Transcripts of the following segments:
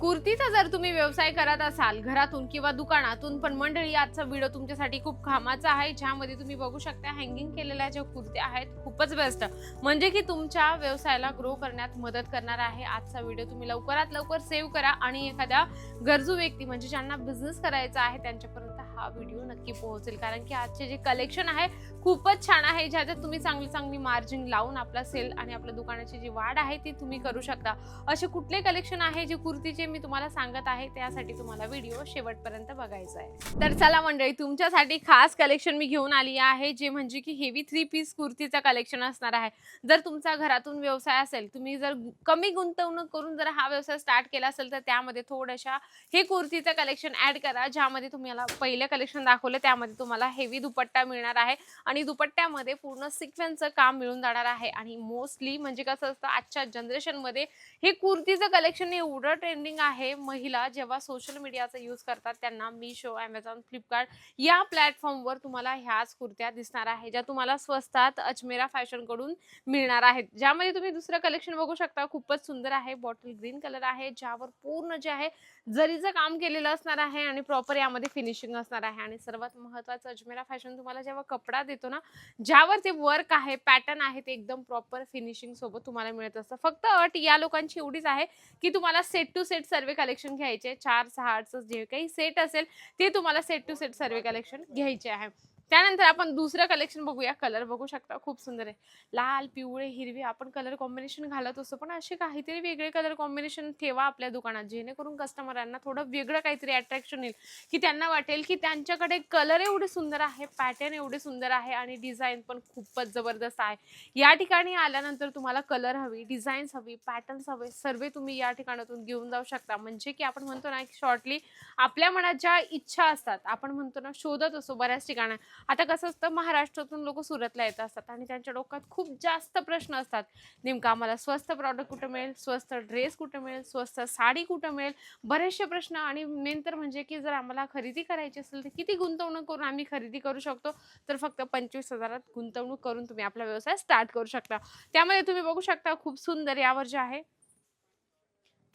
कुर्तीचा जर तुम्ही व्यवसाय करत असाल घरातून किंवा दुकानातून पण मंडळी आजचा व्हिडिओ तुमच्यासाठी खूप कामाचा आहे ज्यामध्ये तुम्ही बघू शकता हँगिंग केलेल्या ज्या कुर्त्या आहेत खूपच बेस्ट म्हणजे की तुमच्या व्यवसायाला ग्रो करण्यात मदत करणार आहे. आजचा व्हिडिओ तुम्ही लवकरात लवकर सेव्ह करा आणि एखाद्या गरजू व्यक्ती म्हणजे ज्यांना बिझनेस करायचा आहे त्यांच्यापर्यंत हा व्हिडिओ नक्की पोहोचेल. कारण की आजचे जे कलेक्शन आहे खूपच छान आहे. ज्याच्यात तुम्ही चांगली चांगली मार्जिन लावून आपला सेल आणि आपल्या दुकानाची जी वाढ आहे ती तुम्ही करू शकता. असे कुठले कलेक्शन आहे जे कुर्तीचे मी तुम्हाला सांगत आहे त्यासाठी तुम्हाला व्हिडिओ शेवटपर्यंत बघायचा आहे. तर चला मंडळी तुमच्यासाठी खास कलेक्शन मी घेऊन आली आहे जे म्हणजे की हेवी थ्री पीस कुर्तीचं कलेक्शन असणार आहे. जर तुमचा घरातून व्यवसाय असेल तुम्ही जर कमी गुंतवणूक करून जर हा व्यवसाय स्टार्ट केला असेल तर त्यामध्ये थोड्याशा हे कुर्तीचं कलेक्शन ऍड करा ज्यामध्ये तुम्हाला पहिले कलेक्शन दाखवलं त्यामध्ये तुम्हाला हेवी दुपट्टा मिळणार आहे आणि दुपट्ट्यामध्ये पूर्ण सिक्वेन्सचं काम मिळून जाणार आहे. आणि मोस्टली म्हणजे कसं असतं आजच्या जनरेशनमध्ये हे कुर्तीचं कलेक्शन एवढं ट्रेंडिंग आहे महिला जेव्हा सोशल मीडियाचा यूज करतात त्यांना मिशो ॲमेझॉन फ्लिपकार्ट या प्लॅटफॉर्मवर तुम्हाला ह्याच कुर्त्या दिसणार आहे ज्या तुम्हाला स्वस्तात अजमेरा फॅशनकडून मिळणार आहेत. ज्यामध्ये तुम्ही दुसरं कलेक्शन बघू शकता खूपच सुंदर आहे बॉटल ग्रीन कलर आहे ज्यावर पूर्ण जे आहे जरीचं काम केलेलं असणार आहे आणि प्रॉपर यामध्ये फिनिशिंग असणार आहे आणि सर्वात महत्वाचं अजमेरा फॅशन तुम्हाला जेव्हा कपडा देतो ना ज्यावर ते वर्क आहे पॅटर्न आहे ते एकदम प्रॉपर फिनिशिंग सोबत तुम्हाला मिळत असतं. फक्त अट या लोकांची एवढीच आहे की तुम्हाला सेट टू सेट सर्वे कलेक्शन घ्यायचे चार सहा आठचं जे काही सेट असेल ते तुम्हाला सेट टू सेट सर्वे कलेक्शन घ्यायचे आहे. त्यानंतर आपण दुसरं कलेक्शन बघूया. कलर बघू शकता. खूप सुंदर आहे. लाल पिवळे हिरवे आपण कलर कॉम्बिनेशन घालत असतो. पण असे काहीतरी वेगळे कलर कॉम्बिनेशन ठेवा आपल्या दुकानात. जेणेकरून कस्टमरांना थोडं वेगळं काहीतरी अट्रॅक्शन येईल. की त्यांना वाटेल की त्यांच्याकडे कलर एवढे सुंदर आहे पॅटर्न एवढे सुंदर आहे आणि डिझाईन पण खूपच जबरदस्त आहे. या ठिकाणी आल्यानंतर तुम्हाला कलर हवी डिझाईन्स हवी पॅटर्न्स हवे सर्व तुम्ही या ठिकाणातून घेऊन जाऊ शकता. म्हणजे की आपण म्हणतो ना शॉर्टली आपल्या मनात ज्या इच्छा असतात आपण म्हणतो ना शोधत असतो बऱ्याच ठिकाणी. आता कसं असतं महाराष्ट्रातून लोक सुरतला येत असतात आणि त्यांच्या डोक्यात खूप जास्त प्रश्न असतात. नेमकं आम्हाला स्वस्त प्रॉडक्ट कुठं मिळेल स्वस्त ड्रेस कुठं मिळेल स्वस्त साडी कुठं मिळेल बरेचसे प्रश्न आणि मेन तर म्हणजे की जर आम्हाला खरेदी करायची असेल तर किती गुंतवणूक करून आम्ही खरेदी करू शकतो? तर फक्त पंचवीस हजारात गुंतवणूक करून तुम्ही आपला व्यवसाय स्टार्ट करू शकता. त्यामध्ये तुम्ही बघू शकता खूप सुंदर यावर जे आहे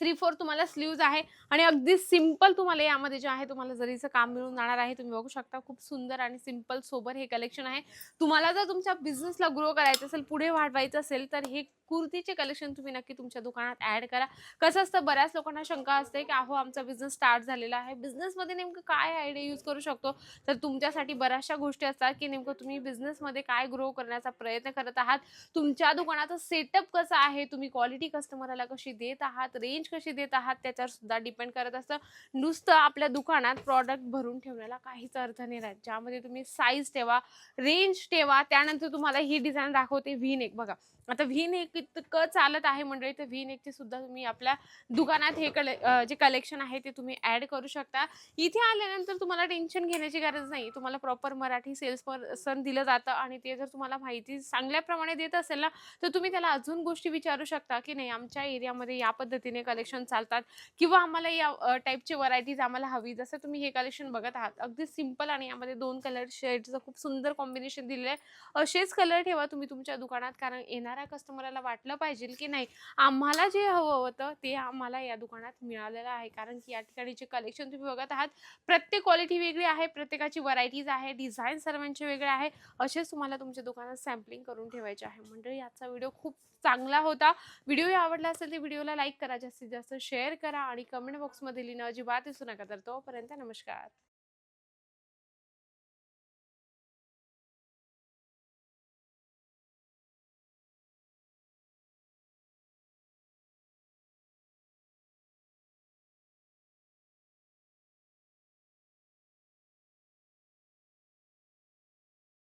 थ्री फोर तुम्हाला स्लीव्ज आहे आणि अगदी सिंपल तुम्हाला यामध्ये जे आहे तुम्हाला जरीचं काम मिळून जाणार आहे तुम्ही बघू शकता खूप सुंदर आणि सिंपल सोबर हे कलेक्शन आहे. तुम्हाला जर तुमच्या बिझनेसला ग्रो करायचं असेल पुढे वाढवायचं असेल तर हे कुर्तीचे कलेक्शन तुम्ही नक्की तुमच्या दुकानात ऍड करा. कसं असतं बऱ्याच लोकांना शंका असते की अहो आमचा बिझनेस स्टार्ट झालेला आहे. बिझनेसमध्ये नेमकं काय आयडिया यूज करू शकतो? तर तुमच्यासाठी बऱ्याचशा गोष्टी असतात की नेमकं तुम्ही बिझनेसमध्ये काय ग्रो करण्याचा प्रयत्न करत आहात. तुमच्या दुकानाचं सेटअप कसं आहे? तुम्ही क्वालिटी कस्टमरला कशी देत आहात? रेंज कशी देत आहात? त्याच्यावर सुद्धा डिपेंड करत असतं. नुसतं आपल्या दुकानात प्रॉडक्ट भरून ठेवण्याला काहीच अर्थ नाही राहत. ज्यामध्ये तुम्ही साईज ठेवा रेंज ठेवा त्यानंतर तुम्हाला ही डिझाईन दाखवते. व्ही नेक बघा. आता व्ही नेक इतकं चालत आहे मंडळी तर व्ही नेकचे सुद्धा तुम्ही आपल्या दुकानात हे कले जे कलेक्शन आहे ते तुम्ही ऍड करू शकता. इथे आल्यानंतर तुम्हाला टेन्शन घेण्याची गरज नाही. तुम्हाला प्रॉपर मराठी सेल्स पर्सन दिलं जातं आणि ते जर तुम्हाला माहिती चांगल्याप्रमाणे देत असेल ना तर तुम्ही त्याला अजून गोष्टी विचारू शकता की नाही आमच्या एरियामध्ये या पद्धतीने कलेक्शन चालतात किंवा आम्हाला या टाईपची व्हरायटीज आम्हाला हवी. जसं तुम्ही हे कलेक्शन बघत आहात अगदी सिंपल आणि यामध्ये दोन कलर शेडचं खूप सुंदर कॉम्बिनेशन दिलेलं आहे. असेच कलर ठेवा तुम्ही तुमच्या दुकानात कारण येणाऱ्या कस्टमरला वाटलं पाहिजे की नाही. आम्हाला जे हवं होतं ते आम्हाला या दुकानात मिळालेलं आहे. कारण की या ठिकाणी जे कलेक्शन तुम्ही बघत आहात प्रत्येक क्वालिटी वेगळी आहे प्रत्येकाची व्हरायटीज आहे डिझाईन सर्वांचे वेगळे आहे असेच तुम्हाला तुमच्या दुकानात सॅम्पलिंग करून ठेवायचे आहे. मंडळी आजचा व्हिडिओ खूप चांगला होता. व्हिडिओ आवडला असेल तर व्हिडिओला लाईक करा जास्तीत जास्त शेअर करा आणि कमेंट बॉक्समध्ये लिहिणं अजिबात दिसू नका. तर तोपर्यंत नमस्कार.